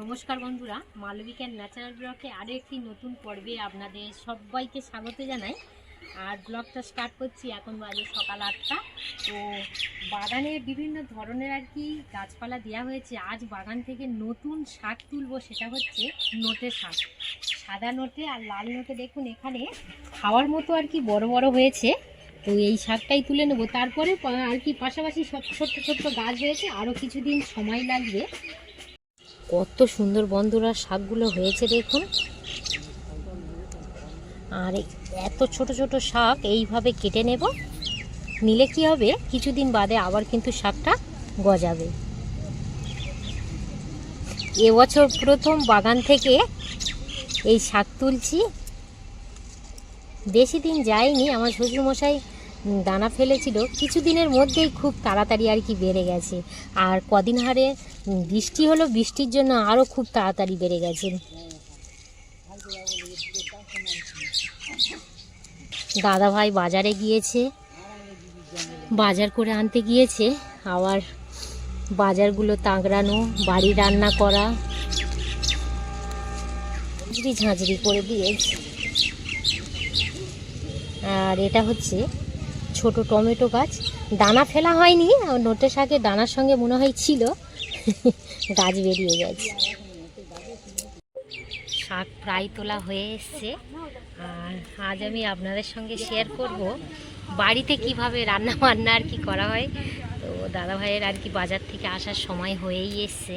নমস্কার বন্ধুরা মালবিকার ন্যাচারাল ব্লকে আরও একটি নতুন পর্বে আপনাদের সবাইকে স্বাগত জানাই। আর ব্লগটা স্টার্ট করছি এখন বাজে সকাল আটটা। তো বাগানে বিভিন্ন ধরনের আর কি গাছপালা দেওয়া হয়েছে। আজ বাগান থেকে নতুন শাক তুলবো সেটা হচ্ছে নোটে শাক। সাদা নোটে আর লাল নোটে দেখুন, এখানে খাওয়ার মতো আর কি বড় বড় হয়েছে। তো এই শাকটাই তুলে নেব। তারপরে আর কি পাশাপাশি ছোট্ট ছোট্ট গাছ হয়েছে। আরও কিছুদিন সময় লাগবে। কত সুন্দর বন্ধুরা শাকগুলো হয়েছে দেখুন। আর এত ছোট ছোট শাক এইভাবে কেটে নেব। নিলে কি হবে? কিছুদিন বাদে আবার কিন্তু শাকটা গজাবে। এবছর প্রথম বাগান থেকে এই শাক তুলছি। বেশি দিন যায়নি, আমার শ্বশুরমশাই দানা ফেলেছিল, কিছুদিনের মধ্যেই খুব তাড়াতাড়ি আর কি বেড়ে গেছে। আর কদিন হারে বৃষ্টি হলো, বৃষ্টির জন্য আরও খুব তাড়াতাড়ি বেড়ে গেছে। দাদা ভাই বাজারে গিয়েছে, বাজার করে আনতে গিয়েছে। আবার বাজারগুলো তাগড়ানো, বাড়ি রান্না করা, ঝাঁঝরি করে দিয়েছে। আর এটা হচ্ছে ছোট টমেটো গাছ। দানা ফেলা হয়নি নোটে শাকের দানার সঙ্গে মনে হয় ছিল। গাছ বেরিয়ে গেছে। শাক প্রায় তোলা হয়ে এসছে। আর আজ আমি আপনাদের সঙ্গে শেয়ার করব, বাড়িতে কীভাবে রান্না বান্না আর কি করা হয়। তো দাদা ভাইয়ের আর কি বাজার থেকে আসার সময় হয়েই এসছে।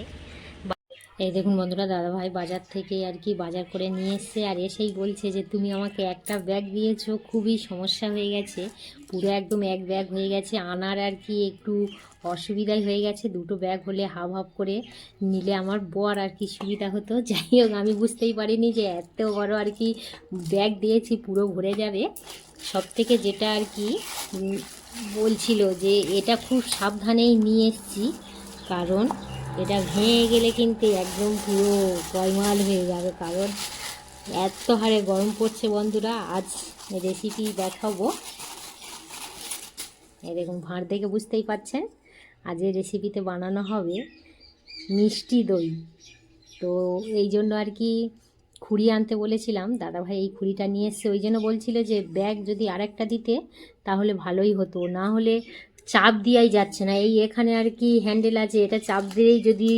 এই দেখুন বন্ধুরা, দাদাভাই বাজার থেকে আর কি বাজার করে নিয়ে এসছে আর এসেই বলছে যে, তুমি আমাকে একটা ব্যাগ দিয়েছ, খুবই সমস্যা হয়ে গেছে। পুরো একদম এক ব্যাগ হয়ে গেছে। আনার আর কি একটু অসুবিধাই হয়ে গেছে। দুটো ব্যাগ হলে হাফ হাফ করে নিলে আমার বর আর কি সুবিধা হতো। যাই হোক, আমি বুঝতেই পারিনি যে, এত বড় আর কি ব্যাগ দিয়েছি, পুরো ভরে যাবে। সব থেকে যেটা আর কি বলছিল যে, এটা খুব সাবধানেই নিয়ে এসছি। কারণ এটা ভেঙে গেলে কিন্তু একদম পুরো গয়মাল হয়ে যাবে, কারণ এত হারে গরম পড়ছে বন্ধুরা। আজ রেসিপি দেখাবো। দেখুন, ভাঁড় দেখে বুঝতেই পাচ্ছেন, আজ এই রেসিপিতে বানানো হবে মিষ্টি দই। তো এই জন্য আর কি খুঁড়ি আনতে বলেছিলাম, দাদাভাই এই খুঁড়িটা নিয়ে এসছে। ওই জন্য বলছিল যে, ব্যাগ যদি আরেকটা দিতে, তাহলে ভালোই হতো। না হলে চাপ দিয়াই যাচ্ছে না। এই এখানে আর কি হ্যান্ডেল আছে, এটা চাপ দিয়েই যদি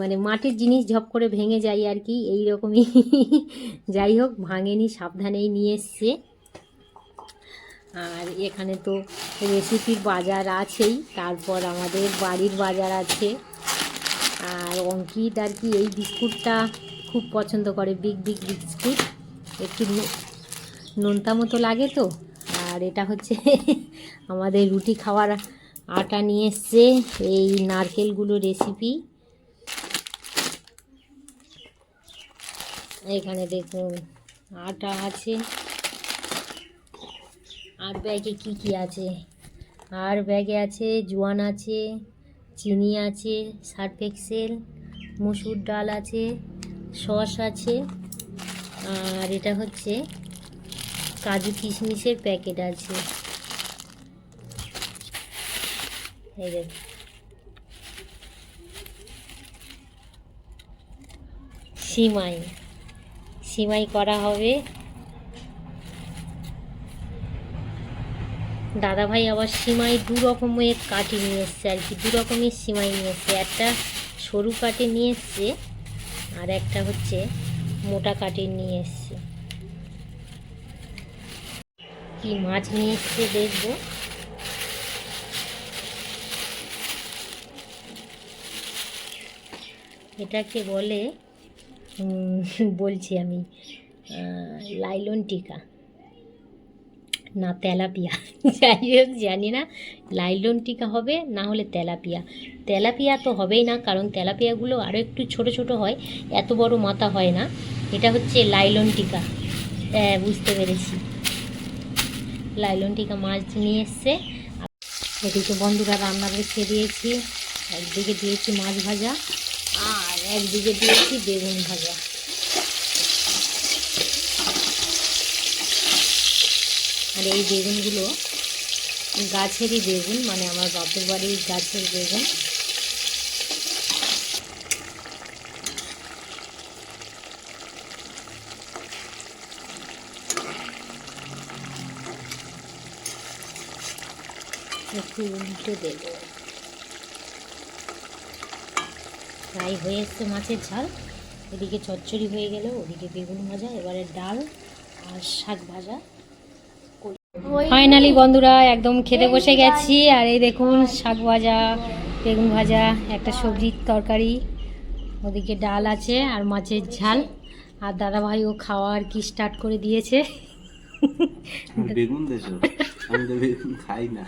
মানে মাটির জিনিস ঝপ করে ভেঙে যায় আর কি, এই রকমই। যাই হোক, ভাঙেনি, সাবধানেই নিয়ে এসছে। আর এখানে তো রেসিপির বাজার আছেই, তারপর আমাদের বাড়ির বাজার আছে। আর অঙ্কিত আর কি এই বিস্কুটটা খুব পছন্দ করে, বিগ বিগ বিস্কুট। একটু নোনতা মতো লাগে তো। আর এটা হচ্ছে আমাদের রুটি খাওয়ার আটা নিয়ে এসছে। এই নারকেলগুলো রেসিপি এখানে দেখুন, আটা আছে। আর ব্যাগে কি কি আছে? আর ব্যাগে আছে জোয়ান আছে, চিনি আছে, সার্ফ এক্সেল, মসুর ডাল আছে, সস আছে। আর এটা হচ্ছে কাজু কিশমিশের প্যাকেট আছে। সিমাই। সিমাই করা হবে। দাদাভাই আবার সিমাই দু রকমের কাঠি নিয়ে এসছে আর কি, দু রকমের সিমাই নিয়ে এসছে। একটা সরু কাঠে নিয়ে এসছে আর একটা হচ্ছে মোটা কাঠের নিয়ে এসছে। কি মাছ নিয়ে এসছে দেখব। এটাকে বলে বলছি আমি লাইলন টিকা। না, তেলাপিয়া। যাই হোক, জানি না, লাইলন টিকা হবে না হলে তেলাপিয়া। তেলাপিয়া তো হবেই না, কারণ তেলাপিয়াগুলো আরও একটু ছোট ছোট হয়, এত বড় মাথা হয় না। এটা হচ্ছে লাইলন টিকা। হ্যাঁ বুঝতে পেরেছি। লাইলন টিকা মাছ নিয়ে এসছে। এদিকে বন্ধুরা রান্না রেখে দিয়েছি। একদিকে দিয়েছি মাছ ভাজা আর একদিকে দিয়েছি বেগুন ভাজা। আর এই বেগুনগুলো গাছেরই বেগুন মানে আমার বাপের বাড়ির গাছের বেগুন। একটু দেব। প্রায় হয়ে এসছে মাছের ঝাল। এদিকে চচ্চড়ি হয়ে গেল, ওদিকে বেগুন ভাজা, এবারে ডাল আর শাক ভাজা। ফাইনালি বন্ধুরা, একদম খেতে বসে গেছি। আর এই দেখুন, শাক ভাজা, বেগুন ভাজা, একটা সবজির তরকারি। ওদিকে ডাল আছে আর মাছের ঝাল। আর দাদাভাই ও খাওয়া আর কি স্টার্ট করে দিয়েছে। বেগুন আমি তো বেগুন খাই না?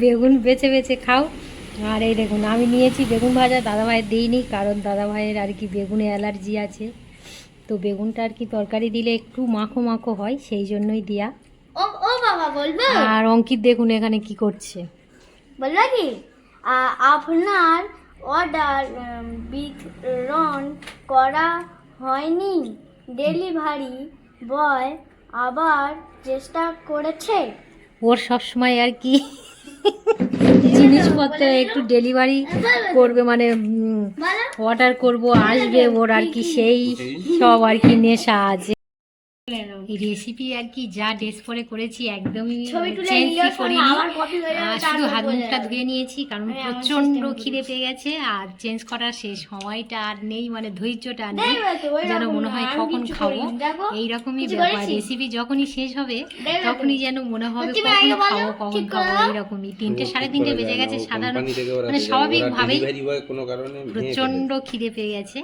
বেগুন বেছে বেছে খাও। আর এই দেখুন আমি নিয়েছি বেগুন ভাজা দাদাভাইয়ের দিইনি কারণ দাদাভাইয়ের আর কি বেগুনে অ্যালার্জি আছে। তো বেগুনটা আর কি তরকারি দিলে একটু মাখো মাখো হয় সেই জন্যই দেয়া। ও ও বাবা বলব? আর অঙ্কিত দেখুন এখানে কি করছে। বলব কি? আপনার অর্ডার বিতরণ করা হয়নি। ডেলিভারি বয় আবার চেষ্টা করেছে? ওর সব সময় আর কি জিনিসপত্র একটু ডেলিভারি করবে মানে অর্ডার করব আসবে ওর আর কি সেই সব আর কি নেশা আছে। রেসিপি আর কি যা ড্রেস পরে করেছি একদমই ছবি চেঞ্জ করিনি। শুধু হাত মুখটা ধুয়ে নিয়েছি কারণ হ্যাঁ, system খিদে পেয়ে গেছে আর চেঞ্জ করার সেই সময়টা আর নেই মানে ধৈর্যটা আর নেই। যেন মনে হয় কখন খাব। এইরকমই ব্যাপার রেসিপি যখনই শেষ হবে তখনই যেন মনে হবে কখন খাব কখন ঠিক করে। খাব এইরকমই। তিনটে সাড়ে তিনটে বেজে গেছে সাধারণ মানে। স্বাভাবিকভাবেই ফেলে। খিদে পেয়ে গেছে।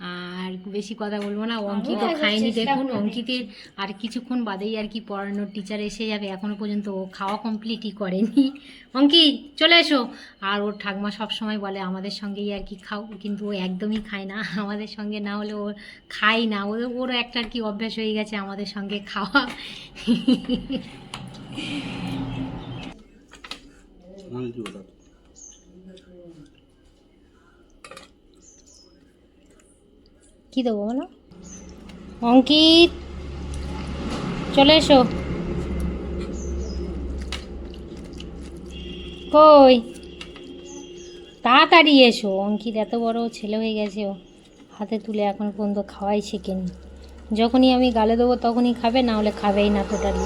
আর বেশি কথা বলব না অঙ্কিত খায়নি দেখুন অঙ্কিতের আর কিছুক্ষণ বাদেই আর কি পড়ানোর টিচার এসে যাবে। এখনও পর্যন্ত ও খাওয়া কমপ্লিটই করেনি। অঙ্কিত চলে এসো। আর ওর ঠাকমা সব সময় বলে আমাদের সঙ্গেই আর কি খাও। কিন্তু ও একদমই খায় না। আমাদের সঙ্গে না হলে ও খায় না। ও ওরও একটা আর কি অভ্যাস হয়ে গেছে আমাদের সঙ্গে খাওয়া? কি দেবো বলো? অঙ্কিত! চলে এসো। কই? তাড়াতাড়ি এসো। অঙ্কিত এত বড় ছেলে হয়ে গেছে ও। হাতে তুলে এখন পর্যন্ত খাওয়াই শেখেনি। যখনই আমি গালে দেবো তখনই খাবে, না হলে খাবেই না টোটালি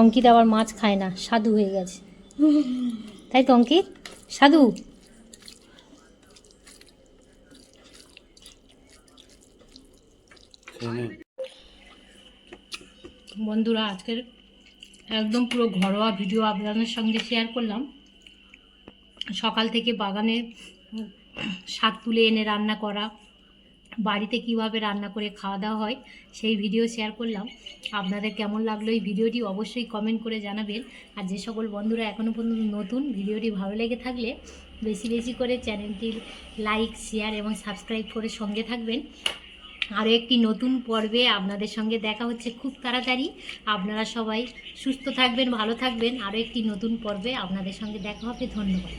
অঙ্কিত আবার মাছ খায় না। সাধু হয়ে গেছে। তাই তো অঙ্কিত? সাধু খেয়ে নে। বন্ধুরা, আজকের একদম পুরো ঘরোয়া ভিডিও আপনাদের সঙ্গে শেয়ার করলাম। সকাল থেকে বাগানে শাক তুলে এনে রান্না করা, বাড়িতে কীভাবে রান্না করে খাওয়া দাওয়া হয়, সেই ভিডিও শেয়ার করলাম। আপনাদের কেমন লাগল এই ভিডিওটি অবশ্যই কমেন্ট করে জানাবেন। আর যে সকল বন্ধুরা এখনও পর্যন্ত নতুন ভিডিওটি ভালো লেগে থাকলে বেশি বেশি করে চ্যানেলটি লাইক শেয়ার এবং সাবস্ক্রাইব করে সঙ্গে থাকবেন। আরও একটি নতুন পর্বে আপনাদের সঙ্গে দেখা হচ্ছে খুব তাড়াতাড়ি। আপনারা সবাই সুস্থ থাকবেন, ভালো থাকবেন। আরও একটি নতুন পর্বে আপনাদের সঙ্গে দেখা হবে। ধন্যবাদ।